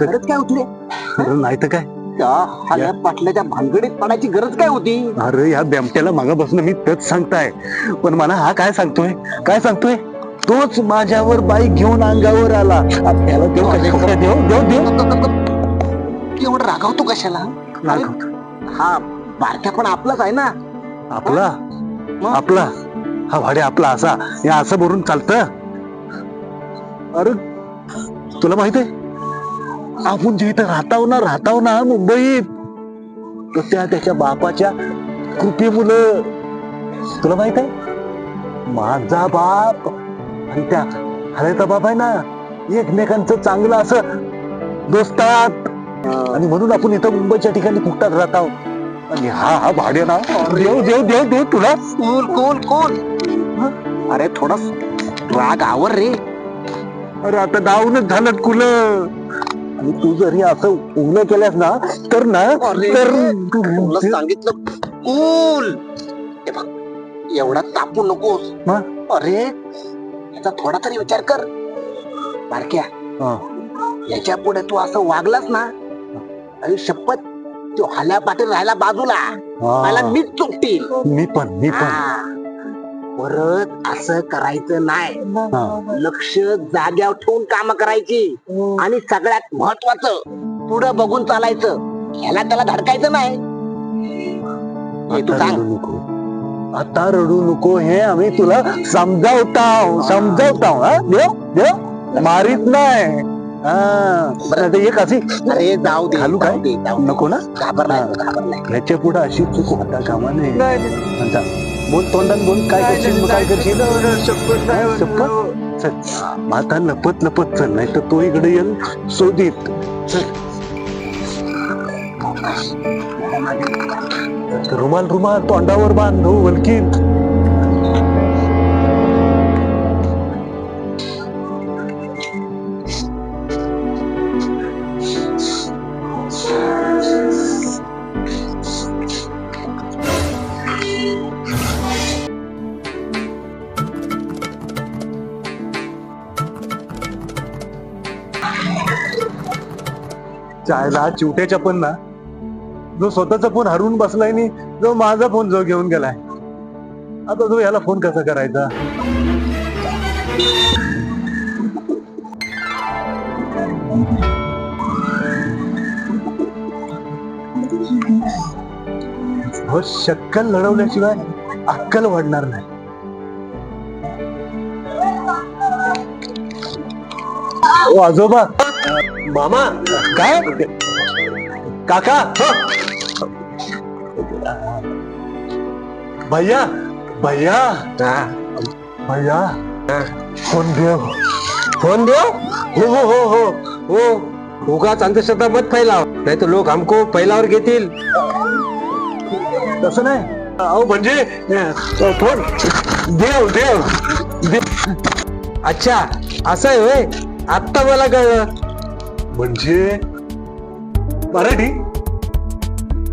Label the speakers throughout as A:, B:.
A: गरज काय होती?
B: नाही तर काय?
A: हल्या पाटल्याच्या भानगडीत गरज काय होती?
B: अरे या मी सांगताय. पण मला हा काय सांगतोय? काय सांगतोय? तोच माझ्यावर बाईक घेऊन अंगावर आला. त्याला देव कशा
A: एवढं रागावतो कशाला? हा बारक्या पण आपलाच आहे ना.
B: आपला? आपला? हा भाडे आपला असा. हे असं भरून चालत. अरे तुला माहीत आहे? आपण जे इथं राहताव ना राहताव ना मुंबईत. तर त्या त्याच्या बापाच्या कृपी मुलं. तुला माहीत आहे? माझा बाप आणि त्या हळेचा बाप आहे ना एकमेकांचं चांगलं असं दोस्तात. आणि म्हणून आपण इथं मुंबईच्या ठिकाणी फुकटात राहताव. आणि हा हा भाड्या ना. देव देव देव देव तुला.
A: कोल कोल कोल अरे थोडा राग आवर रे.
B: अरे आता डाऊनच झालं कुल. आणि तू जरी असं उगलं केल्यास ना तर ना तर
A: तुला सांगितलं कूल. हे बघ एवढा तापू नकोस? अरे याचा थोडा तरी विचार कर. बारक्या
B: हा.
A: याच्यापुढे तू असं वागलास ना अरे शपथ तो हल्या पाटील राहायला बाजूला. मला
B: हा,
A: मीच चुकतील.
B: मी पण मी पण.
A: हा. परत असं करायचं नाही.
B: हा.
A: लक्ष जाग्यावर ठेवून काम करायची. आणि सगळ्यात महत्वाचं पुढं बघून चालायचं. ह्याला त्याला धडकायचं नाही. हे तू
B: आता
A: सांग.
B: रडू नको. आता रडू नको हे आम्ही तुला समजावताव समजावताव हा? देव देव. मारीत नाही. हा तर एक अशी
A: अरे जाऊ दे
B: घालू काय? नको ना?
A: घाबरलाय
B: पुढे अशी चूक होता कामा नये आता बोल तोंडान बोल काय करशील मग काय करशील? चल. माता लपत लपत चल नाही तर तो इकडे येईल शोधित. चल. रुमाल रुमाल तोंडावर बांधू वलकीत. चायला चिवट्याच्या पण ना. जो स्वतःचा फोन हरवून बसलाय नि जो माझा फोन जो घेऊन गेलाय. आता जो याला फोन कसा करायचा? हो शक्कल लढवल्याशिवाय अक्कल वाढणार नाही. ओ आजोबा मामा. काय? काका. भैया भैया. भैया. फोन देव.
C: फोन दो हो हो हो हो. हो. उगाच अंधश्रद्धा मत फैलाव. नाही तर लोक हमको फैलावर घेतील.
B: तसं नाही. अहो म्हणजे फोन. देव देव. देव
C: अच्छा असं आहे होय. आत्ता मला कळलं.
B: म्हणजे मराठी?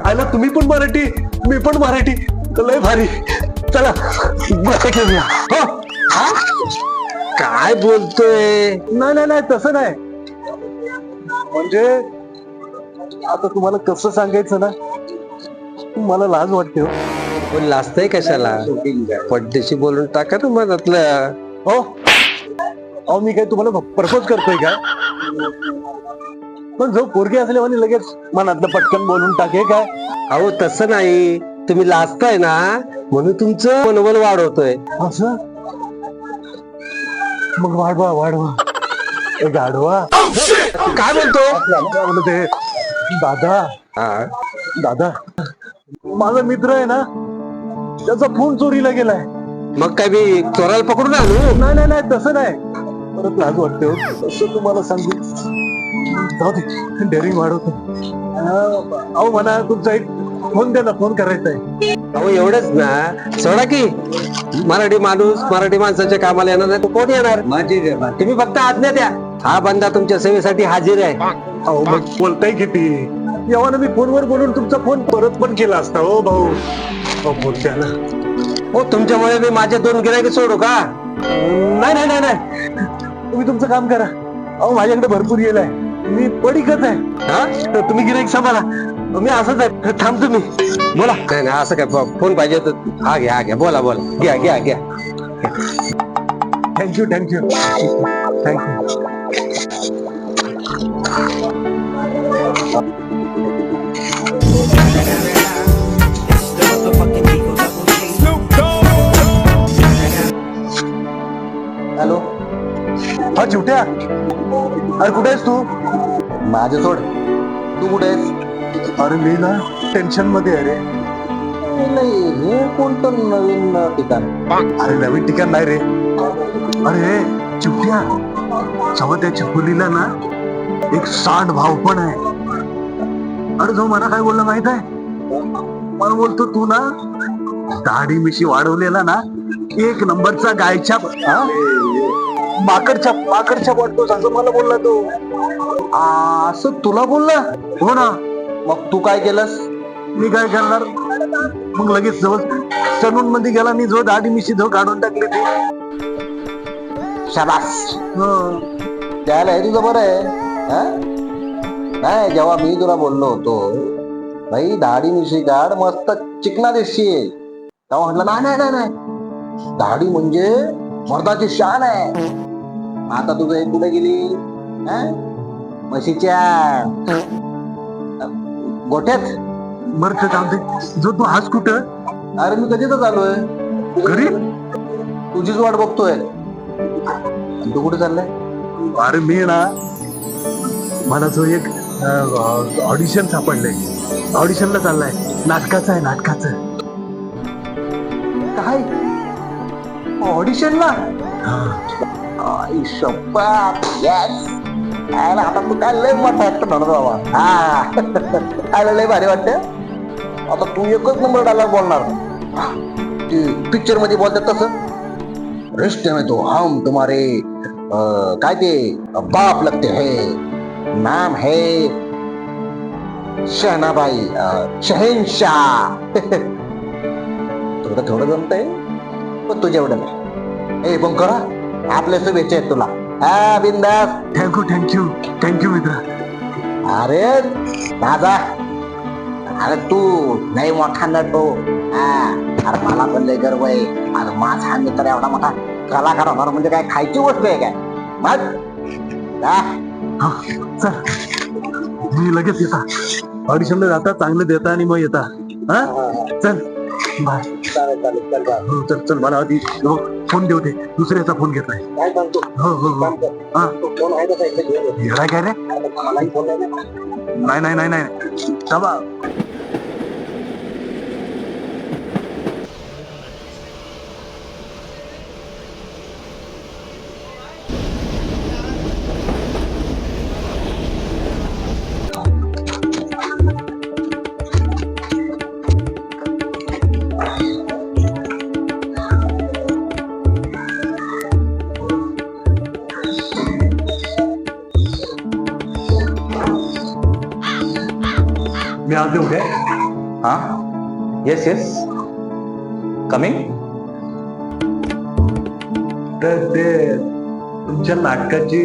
B: आयला तुम्ही पण मराठी मी पण मराठी. लय भारी. चला घेऊया हो?
C: हा? काय बोलतोय?
B: नाही नाही नाही तसं नाही. म्हणजे आता तुम्हाला कसं सांगायचं ना मला लाज वाटते हो.
C: पण लाजतंय कशाला? पड्डेशी बोलून टाका ना मनातलं.
B: हो? अहो मी काय तुम्हाला प्रपोज करतोय का? पण जो पोरगी असल्यावर लगेच मनातलं पटकन बोलून टाके काय?
C: अहो तसं नाही. तुम्ही लाजताय ना? म्हणून तुमचं मनोबल वाढवतोय.
B: असं? मग वाढवा वाढवा. ए, गाढवा.
C: काय
B: काय म्हणत ते दादा.
C: हा.
B: दादा. माझा मित्र आहे ना त्याचा फोन चोरीला गेलाय.
C: मग काय मी चोराला पकडून आणू
B: नाही नाही नाही तसं नाही. परत लाज वाटते हो. तसं तुम्हाला सांगू जाऊ दे डेअरिंग वाढवतो. अं, अहो म्हणा तुमचा एक फोन द्या ना फोन करायचा आहे.
C: अहो एवढंच ना. सोडा की. मराठी माणूस मराठी माणसाच्या कामाला येणार नाही. तो कोण येणार? तुम्ही फक्त आज्ञा द्या. हा बंदा तुमच्या सेवेसाठी हाजीर आहे.
B: अहो मग बोलताय किती? एव्हा मी फोनवर बोलून तुमचा फोन परत पण केला असता हो भाऊ. अहो द्या ना.
C: हो तुमच्यामुळे मी माझे दोन गिरायक सोडू का?
B: नाही नाही नाही नाही. तुम्ही तुमचं काम करा. अहो माझ्याकडे भरपूर येल आहे. मी पडीकच आहे.
C: हा?
B: तर तुम्ही गिराईक सांभाळा. मी असंच आहे. बोला.
C: नाही नाही असं काय फ- फ़ोन पाहिजे तर हा घ्या हा घ्या. बोला बोला. घ्या घ्या घ्या.
B: थँक्यू थँक्यू थँक्यू
A: हॅलो
B: हा चिवट्या. अरे कुठे आहेस तू?
A: माझं सोड. तू कुठे आहेस?
B: अरे मी ना टेन्शनमध्ये आहे रे.
A: नाही हे कोणतं नवीन ठिकाण?
B: अरे नवीन ठिकाण नाही रे. अरे चिवट्या. जेव्हा त्या छकुलीला ना एक सांड भाव पण आहे. अरे जो मला काय बोलला माहीत आहे? मला बोलतो तू ना दाढी मिशी वाढवलेला ना एक नंबरचा गायच्या माकडच्या माकडच्या वाटतोस असं मला बोलला तो.
A: असं तुला बोलला?
B: हो ना.
A: मग तू काय केलंस?
B: मी काय करणार? मग लगेच जवळ सलून मध्ये गेला आणि जो दाढी मिशी जो काढून टाकली ती.
A: शाबास. त्याला हे तुझं बरं आहे. हा? नाही जेव्हा मी तुला बोललो होतो भाई दाढी मिशी काढ मस्त चिकना दिसशील तेव्हा म्हटलं नाही नाही नाही. दाढी म्हणजे मर्दाची शान आहे. आता तुझं हे कुठे गेली हा? म्हशीच्या गोठ्यात?
B: बरं चालते जो तू हाच कुठं?
A: अरे मी कधीच आलोय
B: घरी?
A: तुझीच वाट बघतोय. आणि तू कुठे चाललाय?
B: अरे मी ना मला जो एक ऑडिशन सापडलंय. ऑडिशनला चाललाय. नाटकाचं आहे नाटकाचं.
A: काय? ऑडिशनला येस आता तू काय लय मोठा ऍक्टर म्हणत बाबा हा आयला लय भारी वाटते आता तू एकच नंबर डायलॉग बोलणार ते पिक्चरमध्ये बोलतात तसं रिश्ते में तो हम तुम्हारे अं, काय ते बाप लगते है नाम है शहनाबाई अं, शहनशाह थोडं थोडं जमतंय पण तुझ्या एवढं नाही ए पण करा आपल्या शुभेच्छा आहेत तुला. हा बिंदास.
B: थँक्यू थँक्यू थँक्यू मित्र
A: अरे दादा. अरे तू लय मोठा नटो. हा अरे मला पण लय गर्व आहे. अरे माझा मित्र एवढा मोठा कलाकार होणार म्हणजे काय खायची गोष्ट आहे काय? मग जा.
B: हा चल. मी लगेच येता. ऑडिशनला जाता चांगलं देता आणि मग येता. हा? चल. बाय
A: चालेल चालेल चल.
B: हो चल चल मला आधी हो, फोन देऊ दे दुसऱ्याचा फोन घेतलाय
A: काय सांगतो?
B: हो हो हो.
A: काम कर.
B: हा.
A: तो फोन आहे
B: काय रे. नाही नाही नाही नाही थांबा मी आलो उद्या
D: हा? येस येस कमिंग
B: तर ते तुमच्या नाटकाची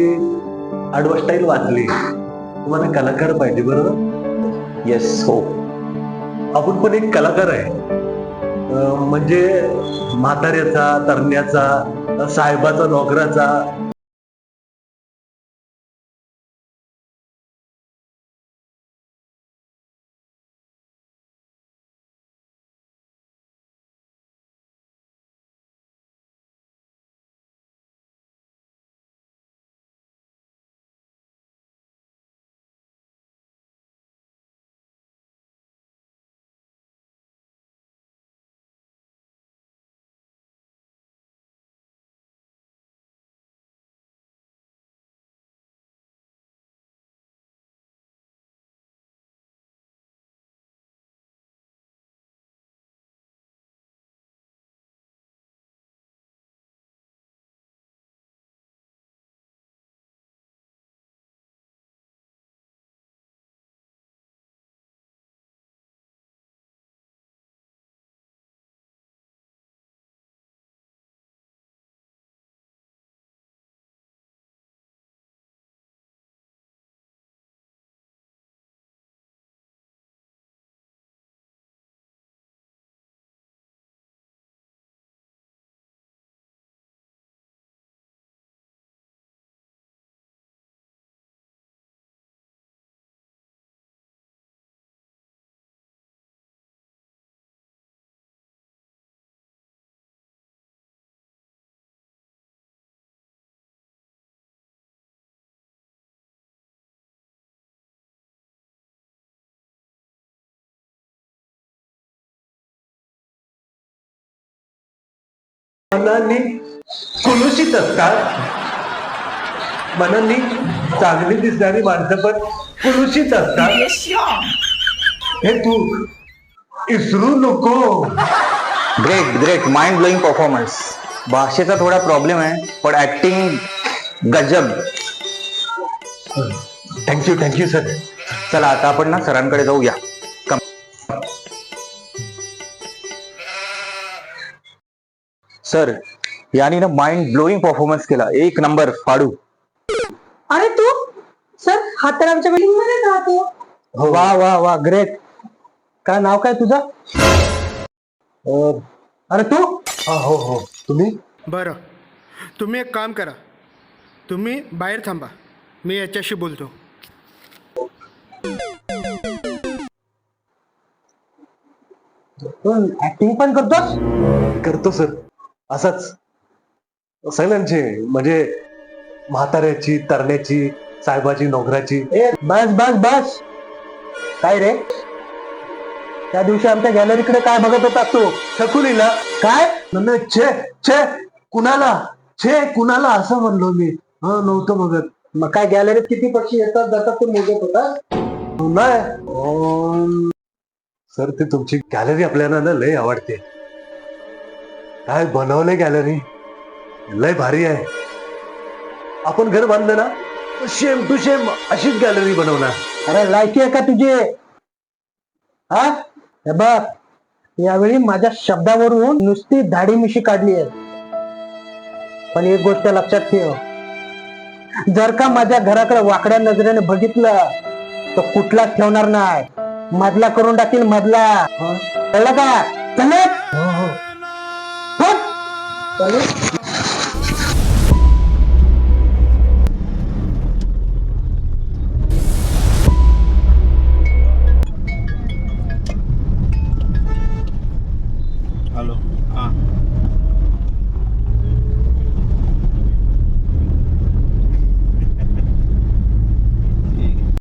B: आडवस्टाईल वाचली तुम्हाला कलाकार पाहिजे बरोबर?
D: येस हो.
B: आपण पण एक कलाकार आहे. म्हणजे म्हाताऱ्याचा तरण्याचा साहेबाचा नोकराचा मनाने कुलुषित असतात. मनाने चांगली दिसणारी माणसं पण कुलुषित असतात. हे तू इसरू नको.
D: Great great mind blowing performance भाषेचा थोडा प्रॉब्लेम आहे पण ऍक्टिंग गजब.
B: थँक्यू थँक्यू सर
D: चला आता आपण ना सरांकडे जाऊया. सर याने ना माइंड ब्लोईंग परफॉर्मन्स केला. एक नंबर फाडू
E: अरे तू? सर हा तर आमच्या बिल्डिंगमध्ये राहतो वा वा वा ग्रेट काय नाव काय तुझं? अं, अरे तू?
B: हा हो हो. तुम्ही?
F: बरं. तुम्ही एक काम करा. तुम्ही बाहेर थांबा. मी याच्याशी बोलतो.
E: ऍक्टिंग पण करतोस?
B: करतो सर असाच सगळ्यांचे म्हणजे म्हाताऱ्याची तरण्याची साहेबाची नोकराची.
E: ए बस बस बस. काय रे? त्या दिवशी आमच्या गॅलरीकडे काय बघत होता तू?
B: शकुनीला
E: काय?
B: म्हणलं छे छे कुणाला? छे कुणाला? असं म्हणलो मी. हा नव्हतं बघत.
E: मग काय गॅलरीत किती पक्षी येतात जातात ते मोजत होता?
B: नाही. सर ते तुमची गॅलरी आपल्याला ना लय आवडते. काय बनवलंय गॅलरी लय भारी आहे. आपण घर बांधलं ना शेम टू शेम अशीच गॅलरी बनवणार.
E: अरे लायकी आहे का तुझी? हा? हे बघ यावेळी माझ्या शब्दावरून नुसती धाडी मिशी काढली आहे. पण एक गोष्ट लक्षात ठेव. जर का माझ्या घराकडे वाकड्या नजरेने बघितलं तर कुठलाच ठेवणार नाही? मधला करून टाकील मधला. कळलं का? चले. चले